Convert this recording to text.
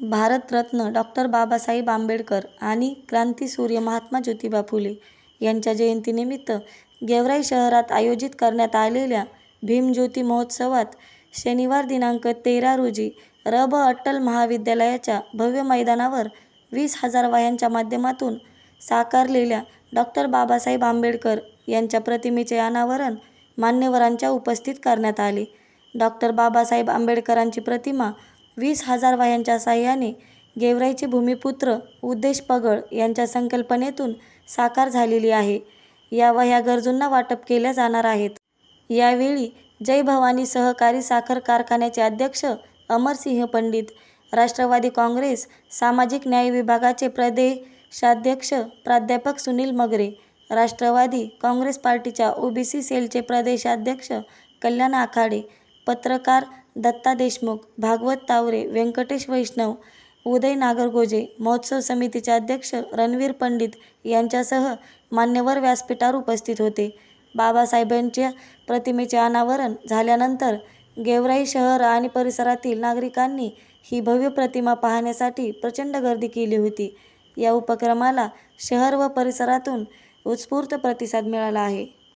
Bharat Ratna doctor Babasaheb Ambedkar आणि क्रांतीसूर्य महात्मा ज्योतिबा फुले यांच्या जयंतीनिमित्त गेवराई शहरात आयोजित करण्यात आलेल्या भीमज्योती महोत्सवात शनिवार दिनांक तेरा रोजी रब अट्टल महाविद्यालयाच्या भव्य मैदानावर वीस हजार वह्यांच्या माध्यमातून साकारलेल्या डॉक्टर बाबासाहेब आंबेडकर यांच्या प्रतिमेचे अनावरण मान्यवरांच्या उपस्थित करण्यात आले. डॉक्टर बाबासाहेब आंबेडकरांची प्रतिमा वीस हजार वह्यांच्या साह्याने गेवराईचे भूमिपुत्र उद्देश पगड यांच्या संकल्पनेतून साकार झालेली आहे. या वह्या गरजूंना वाटप केल्या जाणार आहेत. यावेळी जय भवानी सहकारी साखर कारखान्याचे अध्यक्ष अमरसिंह पंडित, राष्ट्रवादी काँग्रेस सामाजिक न्याय विभागाचे प्रदेशाध्यक्ष प्राध्यापक सुनील मगरे, राष्ट्रवादी काँग्रेस पार्टीच्या ओबीसी सेलचे प्रदेशाध्यक्ष कल्याण आखाडे, पत्रकार दत्ता देशमुख, भागवत तावरे, व्यंकटेश वैष्णव, उदय नागरगोजे, महोत्सव समितीचे अध्यक्ष रणवीर पंडित यांच्यासह मान्यवर व्यासपीठावर उपस्थित होते. बाबासाहेबांच्या प्रतिमेचे अनावरण झाल्यानंतर गेवराई शहर आणि परिसरातील नागरिकांनी ही भव्य प्रतिमा पाहण्यासाठी प्रचंड गर्दी केली होती. या उपक्रमाला शहर व परिसरातून उत्स्फूर्त प्रतिसाद मिळाला आहे.